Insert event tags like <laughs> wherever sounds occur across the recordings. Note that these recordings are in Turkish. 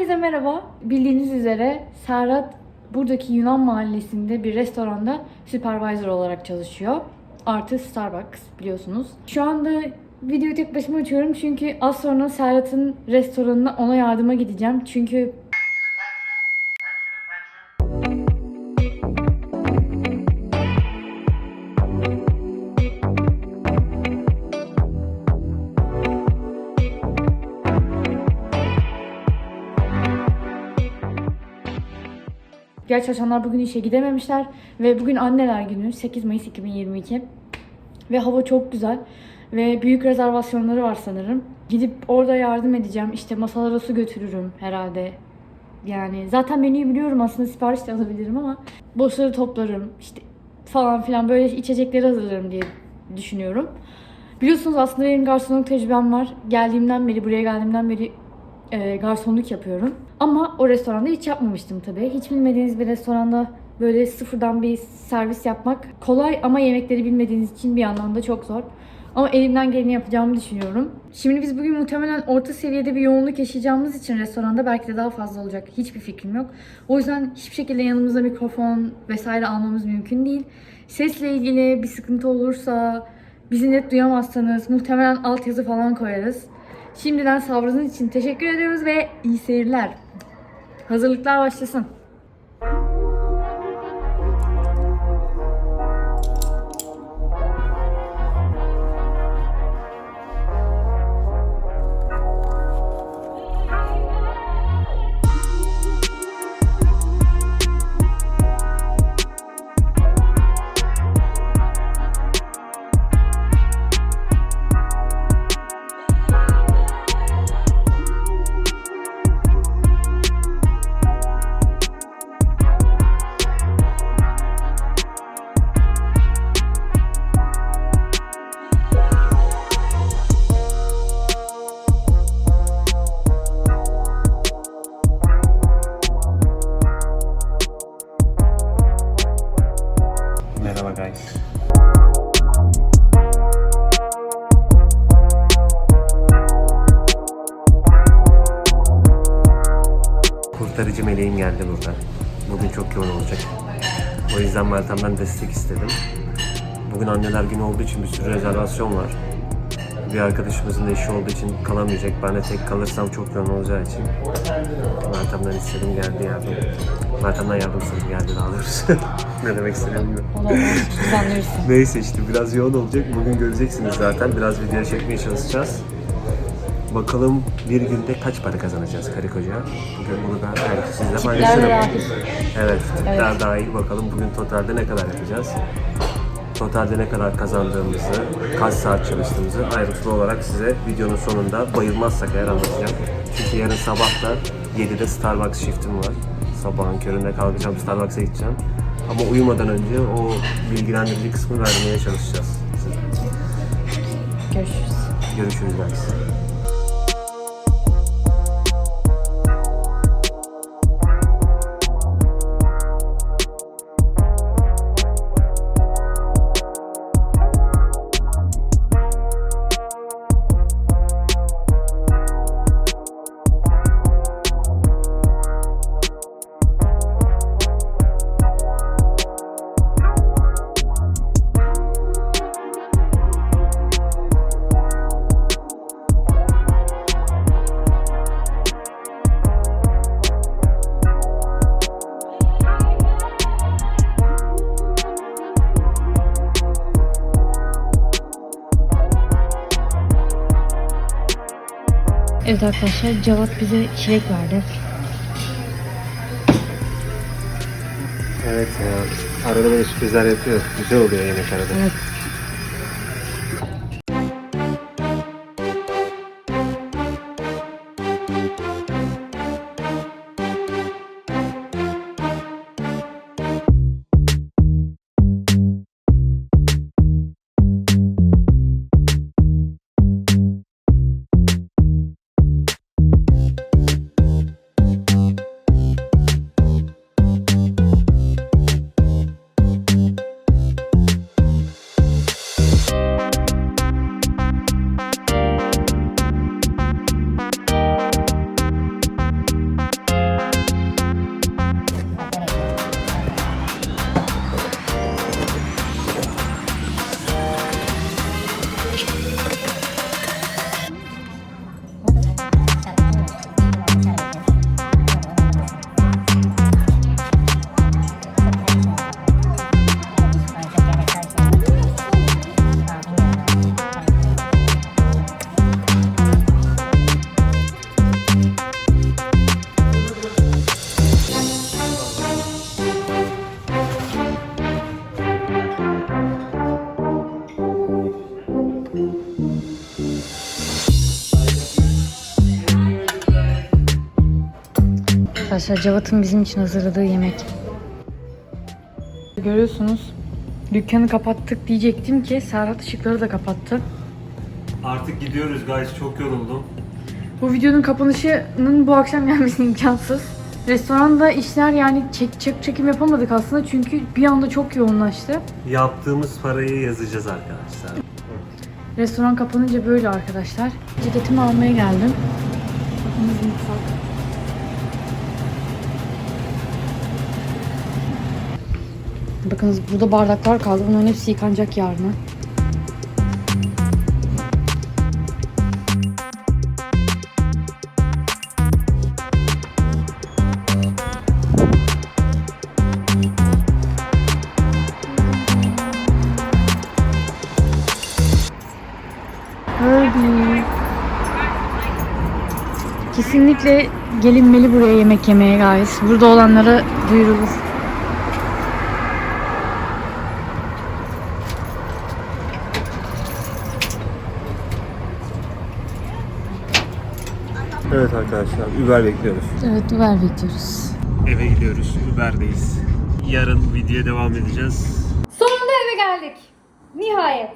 Herkese merhaba. Bildiğiniz üzere Serhat buradaki Yunan mahallesinde bir restoranda supervisor olarak çalışıyor. Artı Starbucks biliyorsunuz. Şu anda videoyu tek başıma açıyorum çünkü az sonra Serhat'ın restoranına ona yardıma gideceğim. Çünkü Diğer çalışanlar bugün işe gidememişler ve bugün anneler günü 8 Mayıs 2022 ve hava çok güzel ve büyük rezervasyonları var sanırım. Gidip orada yardım edeceğim işte masalara su götürürüm herhalde. Yani zaten menüyü biliyorum aslında sipariş de alabilirim ama boşları toplarım işte falan filan böyle içecekleri hazırlarım diye düşünüyorum. Biliyorsunuz aslında benim garsonluk tecrübem var. Geldiğimden beri, buraya geldiğimden beri e, garsonluk yapıyorum. Ama o restoranda hiç yapmamıştım tabii. Hiç bilmediğiniz bir restoranda böyle sıfırdan bir servis yapmak kolay ama yemekleri bilmediğiniz için bir yandan da çok zor. Ama elimden geleni yapacağımı düşünüyorum. Şimdi biz bugün muhtemelen orta seviyede bir yoğunluk yaşayacağımız için restoranda belki de daha fazla olacak. Hiçbir fikrim yok. O yüzden hiçbir şekilde yanımıza mikrofon vesaire almamız mümkün değil. Sesle ilgili bir sıkıntı olursa, bizi net duyamazsanız muhtemelen altyazı falan koyarız. Şimdiden sabrınız için teşekkür ediyoruz ve iyi seyirler. Hazırlıklar başlasın. Kurtarıcı meleğim geldi burada. Bugün çok yoğun olacak. O yüzden Meltem'den destek istedim. Bugün anneler günü olduğu için bir sürü rezervasyon var. Bir arkadaşımızın da işi olduğu için kalamayacak. Ben de tek kalırsam çok yoğun olacağı için Meltem'den istedim geldi yardım. Meltem'den yardım istedim geldi daha doğrusu. <laughs> ne demek istediğimi. Neyse işte biraz yoğun olacak. Bugün göreceksiniz zaten. Biraz video çekmeye çalışacağız. Bakalım bir günde kaç para kazanacağız karı koca. Bugün bunu da belki sizle Tipler paylaşırım. Evet, Evet. dahil. Bakalım bugün totalde ne kadar yapacağız. Totalde ne kadar kazandığımızı, kaç saat çalıştığımızı ayrıntılı olarak size videonun sonunda bayılmazsak eğer anlatacağım. Çünkü yarın sabah da 7'de Starbucks shiftim var. Sabahın köründe kalkacağım, Starbucks'a gideceğim. Ama uyumadan önce o bilgilendirici kısmı vermeye çalışacağız. Görüşürüz. Görüşürüz guys. Evet arkadaşlar Cevat bize çilek verdi. Evet ya. Arada böyle sürprizler yapıyor. Güzel oluyor yemek arada. Evet. Arkadaşlar Cevat'ın bizim için hazırladığı yemek. Görüyorsunuz dükkanı kapattık diyecektim ki Serhat ışıkları da kapattı. Artık gidiyoruz guys çok yoruldum. Bu videonun kapanışının bu akşam gelmesi <laughs> imkansız. Restoranda işler yani çek, çek çekim yapamadık aslında çünkü bir anda çok yoğunlaştı. Yaptığımız parayı yazacağız arkadaşlar. Restoran kapanınca böyle arkadaşlar. Ceketimi almaya geldim. Bakınız mutfak. Bakınız burada bardaklar kaldı. Bunların hepsi yıkanacak yarına. Öyle. Kesinlikle gelinmeli buraya yemek yemeye guys. Burada olanlara duyurulur. Evet arkadaşlar Uber bekliyoruz. Evet Uber bekliyoruz. Eve gidiyoruz. Uber'deyiz. Yarın videoya devam edeceğiz. Sonunda eve geldik. Nihayet.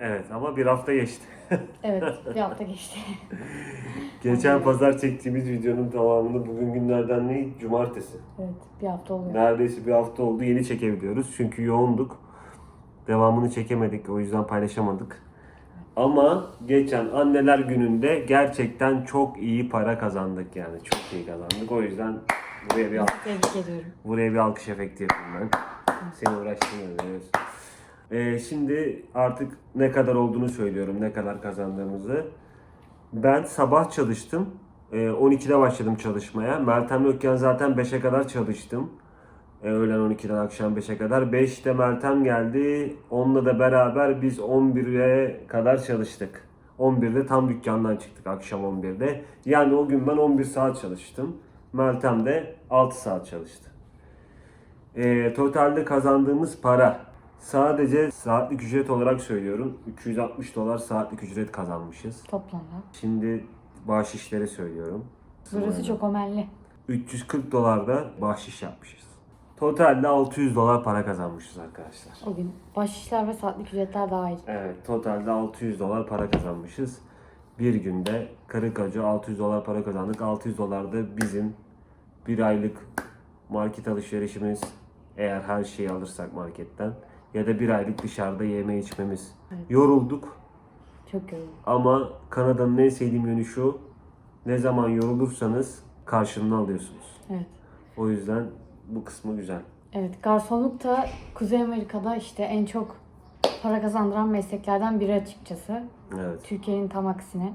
Evet ama bir hafta geçti. <laughs> Evet bir hafta geçti. Geçen pazar çektiğimiz videonun tamamını bugün günlerden ne? Cumartesi. Evet bir hafta oluyor. Neredeyse bir hafta oldu yeni çekebiliyoruz. Çünkü yoğunduk. Devamını çekemedik. O yüzden paylaşamadık. Ama geçen anneler gününde gerçekten çok iyi para kazandık yani. Çok iyi kazandık. O yüzden buraya bir, al- Tebrik ediyorum. buraya bir alkış efekti yapayım ben. Seni uğraştırmıyorum. Ee, şimdi artık ne kadar olduğunu söylüyorum. Ne kadar kazandığımızı. Ben sabah çalıştım. Ee, 12'de başladım çalışmaya. Meltem yokken zaten 5'e kadar çalıştım. Ee, öğlen 12'den akşam 5'e kadar. 5'te Meltem geldi. Onunla da beraber biz 11'e kadar çalıştık. 11'de tam dükkandan çıktık akşam 11'de. Yani o gün ben 11 saat çalıştım. Meltem de 6 saat çalıştı. Ee, totalde kazandığımız para sadece saatlik ücret olarak söylüyorum. 260 dolar saatlik ücret kazanmışız. Toplamda. Şimdi bahşişleri söylüyorum. Burası çok omelli. 340 dolar da bahşiş yapmışız. Totalde 600 dolar para kazanmışız arkadaşlar. O gün bahşişler ve saatlik ücretler dahil. Evet, totalde 600 dolar para kazanmışız. Bir günde karı koca 600 dolar para kazandık. 600 dolar da bizim bir aylık market alışverişimiz eğer her şeyi alırsak marketten ya da bir aylık dışarıda yeme içmemiz. Yorulduk Çok yoruldum. ama Kanada'nın en sevdiğim yönü şu. Ne zaman yorulursanız karşılığını alıyorsunuz. Evet. O yüzden bu kısmı güzel. Evet, garsonluk da Kuzey Amerika'da işte en çok para kazandıran mesleklerden biri açıkçası. Evet. Türkiye'nin tam aksine.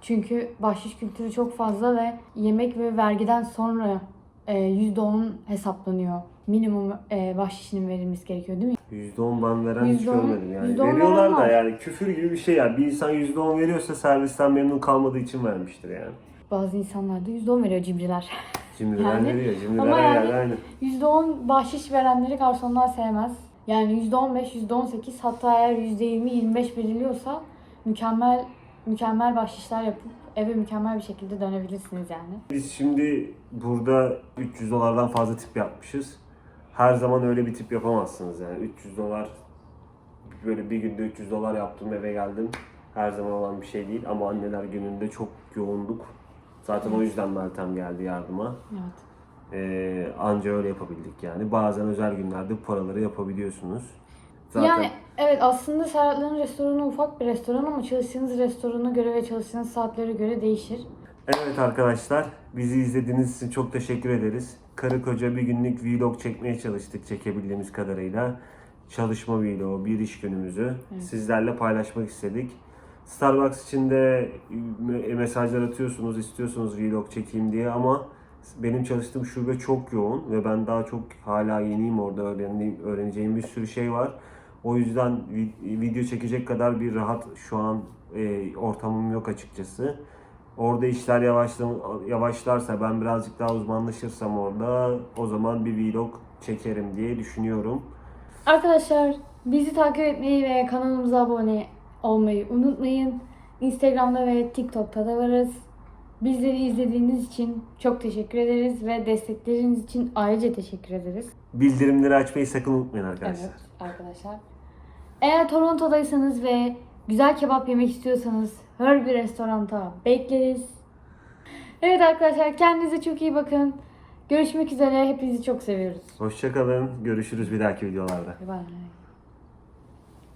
Çünkü bahşiş kültürü çok fazla ve yemek ve vergiden sonra e, %10'un hesaplanıyor. Minimum e, bahşişinin verilmesi gerekiyor değil mi? %10 ban veren hiç %10 görmedim yani. %10 Veriyorlar da yani küfür gibi bir şey yani. Bir insan %10 veriyorsa servisten memnun kalmadığı için vermiştir yani. Bazı insanlar da %10 veriyor cimriler. <laughs> Cimriler Yani, veriyor. Cimriler ama yani, aynı. %10 bahşiş verenleri garsonlar sevmez. Yani %15, %18 hatta eğer %20, 25 veriliyorsa mükemmel mükemmel bahşişler yapıp eve mükemmel bir şekilde dönebilirsiniz yani. Biz şimdi burada 300 dolardan fazla tip yapmışız. Her zaman öyle bir tip yapamazsınız yani. 300 dolar böyle bir günde 300 dolar yaptım eve geldim. Her zaman olan bir şey değil ama anneler gününde çok yoğunduk. Zaten o yüzden Meltem geldi yardıma. Evet. Ee, anca öyle yapabildik yani. Bazen özel günlerde bu paraları yapabiliyorsunuz. Zaten Yani evet aslında Serhatların restoranı ufak bir restoran ama çalıştığınız restorana göre ve çalıştığınız saatlere göre değişir. Evet arkadaşlar, bizi izlediğiniz için çok teşekkür ederiz. Karı koca bir günlük vlog çekmeye çalıştık çekebildiğimiz kadarıyla. Çalışma vlogu, bir iş günümüzü sizlerle paylaşmak istedik. Starbucks için de me- mesajlar atıyorsunuz, istiyorsunuz vlog çekeyim diye ama benim çalıştığım şube çok yoğun ve ben daha çok hala yeniyim orada öğrendiğim, öğreneceğim bir sürü şey var. O yüzden vi- video çekecek kadar bir rahat şu an e, ortamım yok açıkçası. Orada işler yavaşla, yavaşlarsa ben birazcık daha uzmanlaşırsam orada o zaman bir vlog çekerim diye düşünüyorum. Arkadaşlar bizi takip etmeyi ve kanalımıza abone olmayı unutmayın. Instagram'da ve TikTok'ta da varız. Bizleri izlediğiniz için çok teşekkür ederiz ve destekleriniz için ayrıca teşekkür ederiz. Bildirimleri açmayı sakın unutmayın arkadaşlar. Evet arkadaşlar. Eğer Toronto'daysanız ve güzel kebap yemek istiyorsanız her bir restoranta bekleriz. Evet arkadaşlar kendinize çok iyi bakın. Görüşmek üzere. Hepinizi çok seviyoruz. Hoşçakalın. Görüşürüz bir dahaki videolarda. Bye bye.